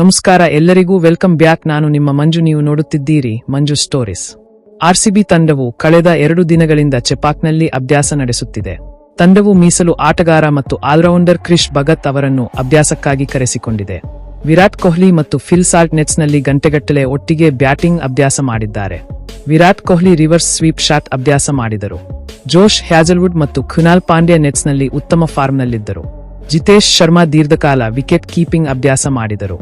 ನಮಸ್ಕಾರ, ಎಲ್ಲರಿಗೂ welcome back. ನಾನು ನಿಮ್ಮ ಮಂಜು, ನೀವು ನೋಡುತ್ತಿದ್ದೀರಿ ಮಂಜು ಸ್ಟೋರೀಸ್. ಆರ್ಸಿಬಿ ತಂಡವು ಕಳೆದ ಎರಡು ದಿನಗಳಿಂದ ಚೆಪಾಕ್ನಲ್ಲಿ ಅಭ್ಯಾಸ ನಡೆಸುತ್ತಿದೆ. ತಂಡವು ಮೀಸಲು ಆಟಗಾರ ಮತ್ತು ಆಲ್ರೌಂಡರ್ ಕ್ರಿಶ್ ಭಗತ್ ಅವರನ್ನು ಅಭ್ಯಾಸಕ್ಕಾಗಿ ಕರೆಸಿಕೊಂಡಿದೆ. ವಿರಾಟ್ ಕೊಹ್ಲಿ ಮತ್ತು ಫಿಲ್ ಸಾಲ್ಟ್ ನೆಟ್ಸ್ನಲ್ಲಿ ಗಂಟೆಗಟ್ಟಲೆ ಒಟ್ಟಿಗೆ ಬ್ಯಾಟಿಂಗ್ ಅಭ್ಯಾಸ ಮಾಡಿದ್ದಾರೆ. Virat Kohli reverse sweep shot ಅಭ್ಯಾಸ ಮಾಡಿದರು. ಜೋಶ್ ಹ್ಯಾಜಲ್ವುಡ್ ಮತ್ತು ಖುನಾಲ್ ಪಾಂಡ್ಯ ನೆಟ್ಸ್ನಲ್ಲಿ ಉತ್ತಮ ಫಾರ್ಮ್ನಲ್ಲಿದ್ದರು. ಜಿತೇಶ್ ಶರ್ಮಾ ದೀರ್ಘಕಾಲ ವಿಕೆಟ್ ಕೀಪಿಂಗ್ ಅಭ್ಯಾಸ ಮಾಡಿದರು.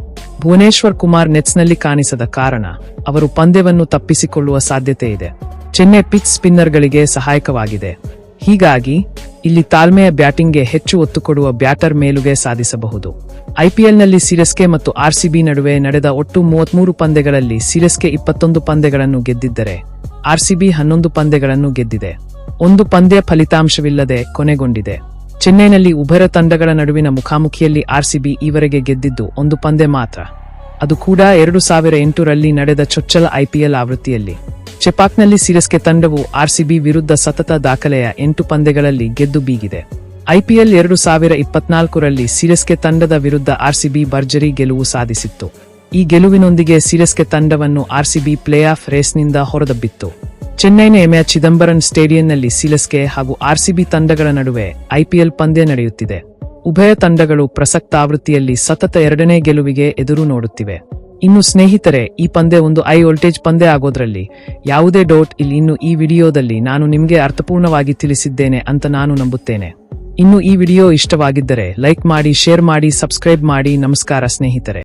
ಭುವನೇಶ್ವರ್ ಕುಮಾರ್ ನೆಟ್ಸ್ನಲ್ಲಿ ಕಾಣಿಸದ ಕಾರಣ ಅವರು ಪಂದ್ಯವನ್ನು ತಪ್ಪಿಸಿಕೊಳ್ಳುವ ಸಾಧ್ಯತೆ ಇದೆ. ಚೆನ್ನೈ ಪಿಚ್ ಸ್ಪಿನ್ನರ್ಗಳಿಗೆ ಸಹಾಯಕವಾಗಿದೆ. ಹೀಗಾಗಿ ಇಲ್ಲಿ ತಾಳ್ಮೆಯ ಬ್ಯಾಟಿಂಗ್ಗೆ ಹೆಚ್ಚು ಒತ್ತು ಕೊಡುವ ಬ್ಯಾಟರ್ ಮೇಲುಗೆ ಸಾಧಿಸಬಹುದು. ಐಪಿಎಲ್ನಲ್ಲಿ ಸಿರಸ್ಕೆ ಮತ್ತು ಆರ್ಸಿಬಿ ನಡುವೆ ನಡೆದ ಒಟ್ಟು ಮೂವತ್ಮೂರು ಪಂದ್ಯಗಳಲ್ಲಿ ಸಿರಸ್ಕೆ ಇಪ್ಪತ್ತೊಂದು ಪಂದ್ಯಗಳನ್ನು ಗೆದ್ದಿದ್ದರೆ ಆರ್ಸಿಬಿ ಹನ್ನೊಂದು ಪಂದ್ಯಗಳನ್ನು ಗೆದ್ದಿದೆ. ಒಂದು ಪಂದ್ಯ ಫಲಿತಾಂಶವಿಲ್ಲದೆ ಕೊನೆಗೊಂಡಿದೆ. ಚೆನ್ನೈನಲ್ಲಿ ಉಭಯ ತಂಡಗಳ ನಡುವಿನ ಮುಖಾಮುಖಿಯಲ್ಲಿ ಆರ್ಸಿಬಿ ಈವರೆಗೆ ಗೆದ್ದಿದ್ದು ಒಂದು ಪಂದ್ಯ ಮಾತ್ರ. ಅದು ಕೂಡ ಎರಡು ಸಾವಿರ ಎಂಟರಲ್ಲಿ ನಡೆದ ಚೊಚ್ಚಲ ಐಪಿಎಲ್ ಆವೃತ್ತಿಯಲ್ಲಿ. ಚೆಪಾಕ್ನಲ್ಲಿ ಸಿರಸ್ಕೆ ತಂಡವು ಆರ್ಸಿಬಿ ವಿರುದ್ಧ ಸತತ ದಾಖಲೆಯ ಎಂಟು ಪಂದ್ಯಗಳಲ್ಲಿ ಗೆದ್ದು ಬೀಗಿದೆ. ಐಪಿಎಲ್ ಎರಡು ಸಾವಿರ ಇಪ್ಪತ್ನಾಲ್ಕರಲ್ಲಿ ಸಿರಸ್ಕೆ ತಂಡದ ವಿರುದ್ಧ ಆರ್ಸಿಬಿ ಭರ್ಜರಿ ಗೆಲುವು ಸಾಧಿಸಿತ್ತು. ಈ ಗೆಲುವಿನೊಂದಿಗೆ ಸಿರಸ್ಕೆ ತಂಡವನ್ನು ಆರ್ಸಿಬಿ ಪ್ಲೇ ಆಫ್ ರೇಸ್ನಿಂದ ಹೊರದಬ್ಬಿತ್ತು. ಚೆನ್ನೈನ ಎಮೆಯ ಚಿದಂಬರಂ ಸ್ಟೇಡಿಯಂನಲ್ಲಿ ಸಿರಸ್ಕೆ ಹಾಗೂ ಆರ್ಸಿಬಿ ತಂಡಗಳ ನಡುವೆ ಐಪಿಎಲ್ ಪಂದ್ಯ ನಡೆಯುತ್ತಿದೆ. ಉಭಯ ತಂಡಗಳು ಪ್ರಸಕ್ತ ಆವೃತ್ತಿಯಲ್ಲಿ ಸತತ ಎರಡನೇ ಗೆಲುವಿಗೆ ಎದುರು ನೋಡುತ್ತಿವೆ. ಇನ್ನು ಸ್ನೇಹಿತರೆ, ಈ ಪಂದ್ಯ ಒಂದು ಐ ವೋಲ್ಟೇಜ್ ಪಂದ್ಯ ಆಗೋದ್ರಲ್ಲಿ ಯಾವುದೇ ಡೌಟ್ ಇಲ್ಲಿ. ಇನ್ನು ಈ ವಿಡಿಯೋದಲ್ಲಿ ನಾನು ನಿಮಗೆ ಅರ್ಥಪೂರ್ಣವಾಗಿ ತಿಳಿಸಿದ್ದೇನೆ ಅಂತ ನಾನು ನಂಬುತ್ತೇನೆ. ಇನ್ನು ಈ ವಿಡಿಯೋ ಇಷ್ಟವಾಗಿದ್ದರೆ ಲೈಕ್ ಮಾಡಿ, ಶೇರ್ ಮಾಡಿ, ಸಬ್ಸ್ಕ್ರೈಬ್ ಮಾಡಿ. ನಮಸ್ಕಾರ ಸ್ನೇಹಿತರೆ.